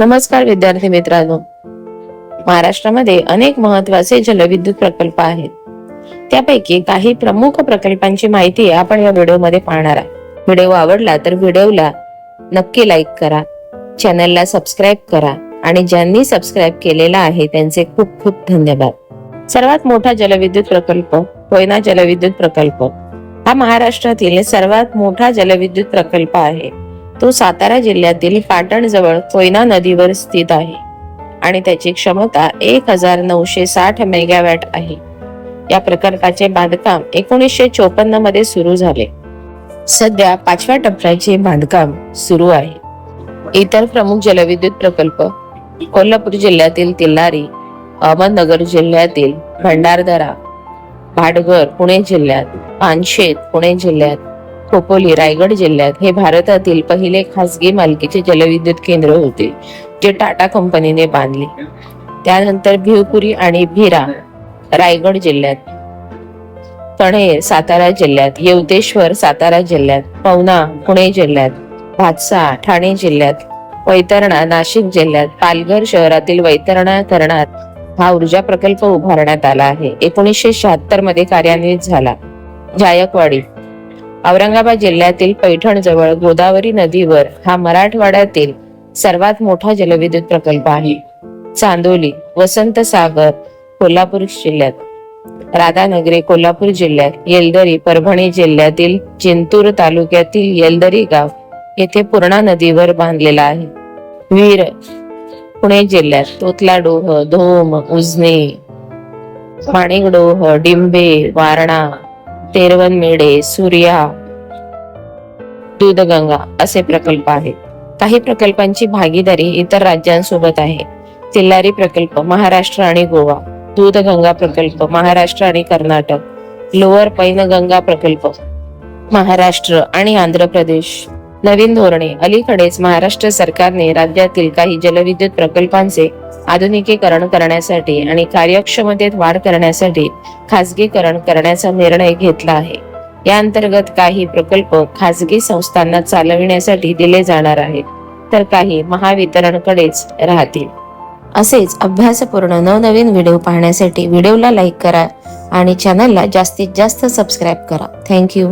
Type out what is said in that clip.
नमस्कार विद्यार्थी मित्रांनो. महाराष्ट्रामध्ये अनेक महत्त्वाचे जलविद्युत प्रकल्प आहेत. त्यापैकी काही प्रमुख प्रकल्पांची माहिती आपण या व्हिडिओमध्ये पाहणार आहोत. व्हिडिओ आवडला तर व्हिडिओला नक्की लाईक करा चॅनलला सबस्क्राईब करा आणि ज्यांनी सबस्क्राईब केलेला आहे त्यांचे खूप खूप धन्यवाद. सर्वात मोठा जलविद्युत प्रकल्प कोयना जलविद्युत प्रकल्प. हा महाराष्ट्रातील सर्वात मोठा जलविद्युत प्रकल्प आहे. तो सातारा जिल्ह्यातील पाटणजवळ कोयना नदीवर स्थित आहे आणि त्याची क्षमता एक हजार नऊशे साठ मेगावॅट आहे. या प्रकल्पाचे बांधकाम एकोणीसशे चोपन्नमध्ये सुरू झाले. सध्या पाचव्या टप्प्याचे बांधकाम सुरू आहे. इतर प्रमुख जलविद्युत प्रकल्प कोल्हापूर जिल्ह्यातील तिल्लारी अहमदनगर जिल्ह्यातील भंडारदरा भाटघर पुणे जिल्ह्यात पानशेत पुणे जिल्ह्यात खोपोली रायगड जिल्ह्यात हे भारतातील पहिले खासगी मालकीचे जलविद्युत केंद्र होते जे टाटा कंपनीने बांधले. त्यानंतर भिवपुरी आणि भिरा रायगड जिल्ह्यात कणे सातारा जिल्ह्यात येवतेश्वर सातारा जिल्ह्यात पवना पुणे जिल्ह्यात भातसा ठाणे जिल्ह्यात वैतरणा नाशिक जिल्ह्यात पालघर शहरातील वैतरणा धरणात हा ऊर्जा प्रकल्प उभारण्यात आला आहे. एकोणीसशे शहात्तरमध्ये कार्यान्वित झाला. जायकवाडी औरंगाबाद जिल्ह्यातील पैठण जवळ गोदावरी नदीवर हा मराठवाड्यातील सर्वात मोठा जलविद्युत प्रकल्प आहे. चांदोली वसंत सागर कोल्हापूर जिल्ह्यात राधानगरी कोल्हापूर जिल्ह्यात येलदरी परभणी जिल्ह्यातील जिंतूर तालुक्यातील येलदरी गाव येथे पूर्णा नदीवर बांधलेला आहे. वीर पुणे जिल्ह्यात तोतलाडोह धोम उजने माणिकडोह डिंबे वारणा तेरवनमेढे सूर्या दूधगंगा असे प्रकल्प आहेत. काही प्रकल्पांची भागीदारी इतर राज्यांसोबत आहे. तिल्लारी प्रकल्प महाराष्ट्र आणि गोवा. दूधगंगा प्रकल्प महाराष्ट्र आणि कर्नाटक. लोअर पैनगंगा प्रकल्प महाराष्ट्र आणि आंध्र प्रदेश. नवीन धोरणे. अलीकडेच महाराष्ट्र सरकारने राज्यातील काही जलविद्युत प्रकल्पांचे आधुनिकीकरण करण्यासाठी आणि कार्यक्षमतेत वाढ करण्यासाठी खासगीकरण करण्याचा निर्णय घेतला आहे. या अंतर्गत काही प्रकल्प खासगी संस्थांना चालविण्यासाठी दिले जाणार आहेत तर काही महावितरणकडेच राहतील. असेच अभ्यासपूर्ण नवनवीन व्हिडिओ पाहण्यासाठी व्हिडिओला लाईक करा आणि चॅनलला जास्तीत जास्त सबस्क्राईब करा. थँक्यू